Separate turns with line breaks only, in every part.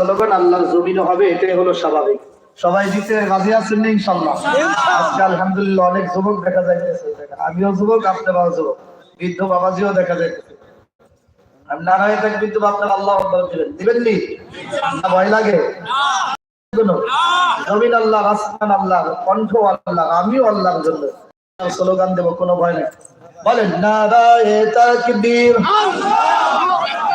Slogan আল্লাহর জমিন হবে এটাই হলো স্বাভাবিক। সবাই দিতে রাজি আছেন না ইনশাল্লাহ আজকে আলহামদুলিল্লাহ অনেক যুবক দেখা যাইতেছে আমিও যুবক আপনারাও যুবক। বৃদ্ধ বাবাজিও দেখা যাইতেছে। আমি নারায় থাক কিন্তু আপনার আল্লাহ দিবেন। দিবেন নি? ভয় লাগে। জমিন আল্লাহ আসমান আল্লাহ কণ্ঠ আল্লাহ আমিও আল্লাহর জন্য। স্লোগান দেব কোনো ভয় নেই। বলেন নারায় তাকবীর। ভাই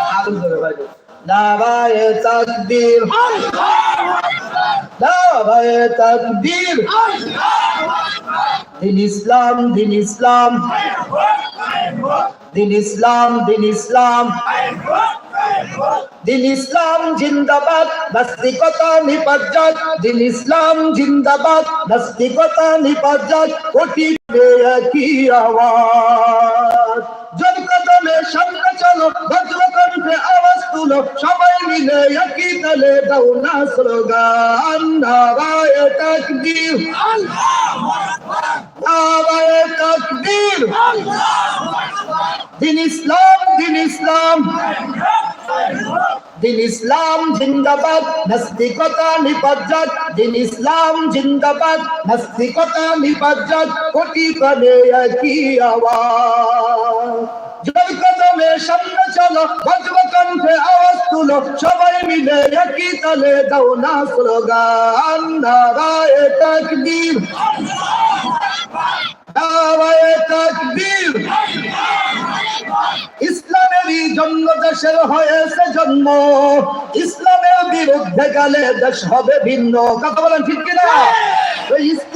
দিন ইসলাম দিন ইসলাম। দিন ইসলাম দিন ইসলাম। দিন ইসলাম, জিন্দাবাদ। নাস্তিকতা নিপাজ্জাত। দিন ইসলাম, জিন্দাবাদ। কোটি একই আওয়াজ। সামনে সবাই মিলে একই তালে দাও না স্লোগান। দিন ইসলাম দিন ইসলাম। দিন ইসলাম, জিন্দাবাদ, নাস্তিকতা নিপাজ্জাত। দিন ইসলাম, জিন্দাবাদ, নাস্তিকতা নিপাজ্জাত। কোটি কানে একই আওয়াজ। জয় কদমে সামনে চলো বজ্র কণ্ঠে আওয়াজ তুলো, সবাই মিলে একই তালে দাও না স্লোগান। নারায় তাকবীর। নারায় তাকবীর। ইসলামেরই জন্য দেশের হয়েছে জন্ম। ইসলামের বিরুদ্ধে গেলে দেশ হবে ভিন্ন। কথা বলেন ঠিক কিনা? ইসলাম